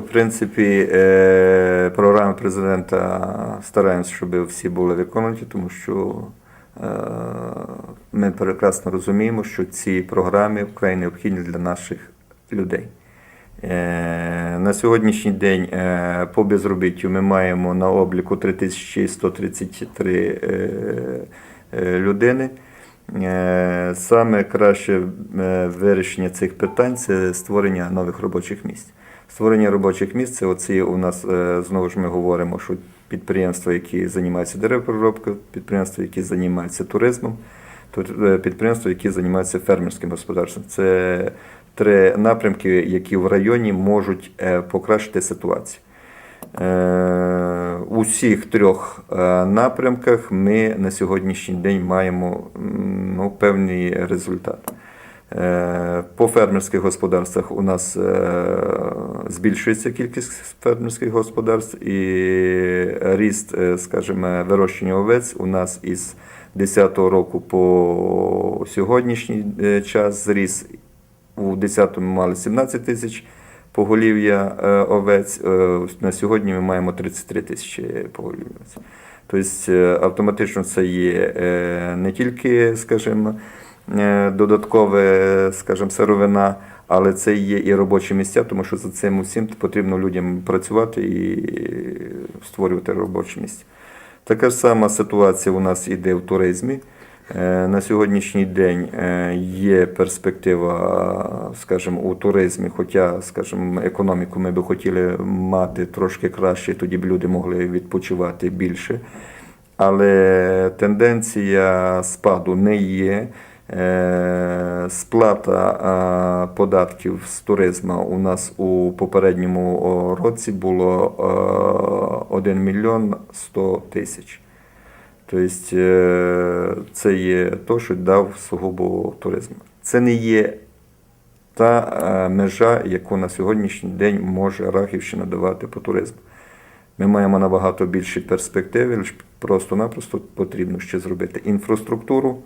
в принципі, е, програми президента стараємося, щоб всі були виконані, тому що е, ми прекрасно розуміємо, що ці програми вкрай необхідні для наших людей. Е, На сьогоднішній день по безробіттю ми маємо на обліку 3133 е, е, людини. Саме краще вирішення цих питань це створення нових робочих місць. Створення робочих місць це оці у нас е, знову ж ми говоримо, що підприємства, які займаються деревопереробкою, підприємства, які займаються туризмом, тур- е, підприємства, які займаються фермерським господарством. Це три напрямки, які в районі можуть е, покращити ситуацію. У всіх трьох напрямках ми на сьогоднішній день маємо ну, певний результат. Е, По фермерських господарствах у нас е, збільшується кількість фермерських господарств і ріст, е, скажімо, вирощення овець у нас із 2010 року по сьогоднішній час зріс. У 10-му мали 17 тисяч поголів'я овець. На сьогодні ми маємо 33 тисячі поголів'я. Тобто автоматично це є не тільки, скажімо, додаткове, скажімо, сировина, але це є і робочі місця, тому що за цим усім потрібно людям працювати і створювати робочі місця. Така ж сама ситуація у нас іде в туризмі. Е, На сьогоднішній день е, є перспектива, скажімо, у туризмі, хоча, скажімо, економіку ми би хотіли мати трошки краще, тоді б люди могли відпочивати більше. Але тенденція спаду не є. Е, Сплата е, податків з туризму у нас у попередньому році було е, 1 мільйон 100 тисяч. Тобто е, це є то, що дав сугубо туризм. Це не є та е, межа, яку на сьогоднішній день може Рахівщина давати по туризму. Ми маємо набагато більші перспективи, просто-напросто потрібно ще зробити інфраструктуру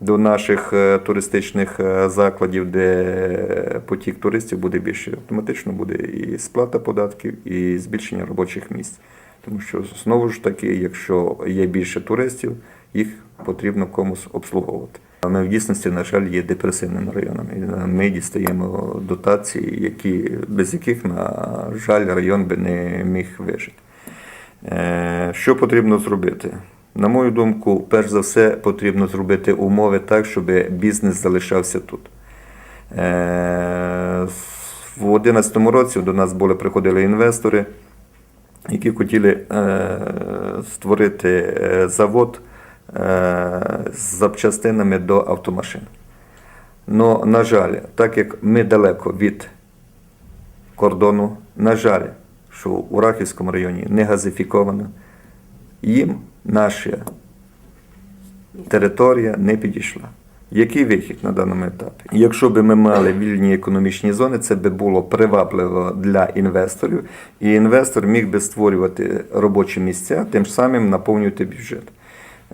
до наших е, туристичних е, закладів, де потік туристів буде більше. Автоматично буде і сплата податків, і збільшення робочих місць. Тому що знову ж таки, якщо є більше туристів, їх потрібно комусь обслуговувати. А Ми в дійсності, на жаль, є депресивним районом. Е, ми дістаємо дотації, які, без яких, на жаль, район би не міг вижити. Що потрібно зробити? На мою думку, перш за все, потрібно зробити умови так, щоб бізнес залишався тут. Е, В 2011 році до нас були приходили інвестори, які хотіли е, створити е, завод з запчастинами до автомашин. Но, на жаль, так як ми далеко від кордону, на жаль, що у Рахівському районі не газифіковано, їм наша територія не підійшла. Який вихід на даному етапі? Якщо б ми мали вільні економічні зони, це би було привабливо для інвесторів, і інвестор міг би створювати робочі місця, тим самим наповнювати бюджет.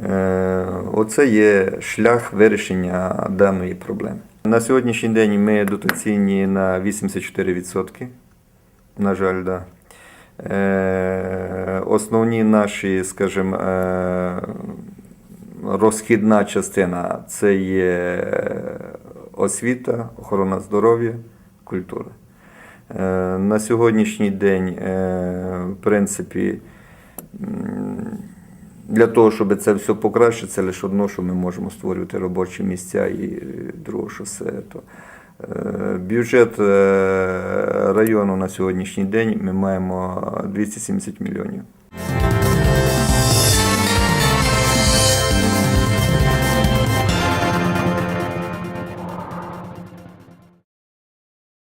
Е, Оце є шлях вирішення даної проблеми. На сьогоднішній день ми дотаційні на 84%. На жаль, да. Е, Основні наші, скажімо, е, розхідна частина це є освіта, охорона здоров'я, культура. Е, На сьогоднішній день, в принципі, для того, щоб це все покращити, це лише одно, що ми можемо створювати робочі місця, і друге, що це то. Е, Бюджет е, району на сьогоднішній день ми маємо 270 мільйонів.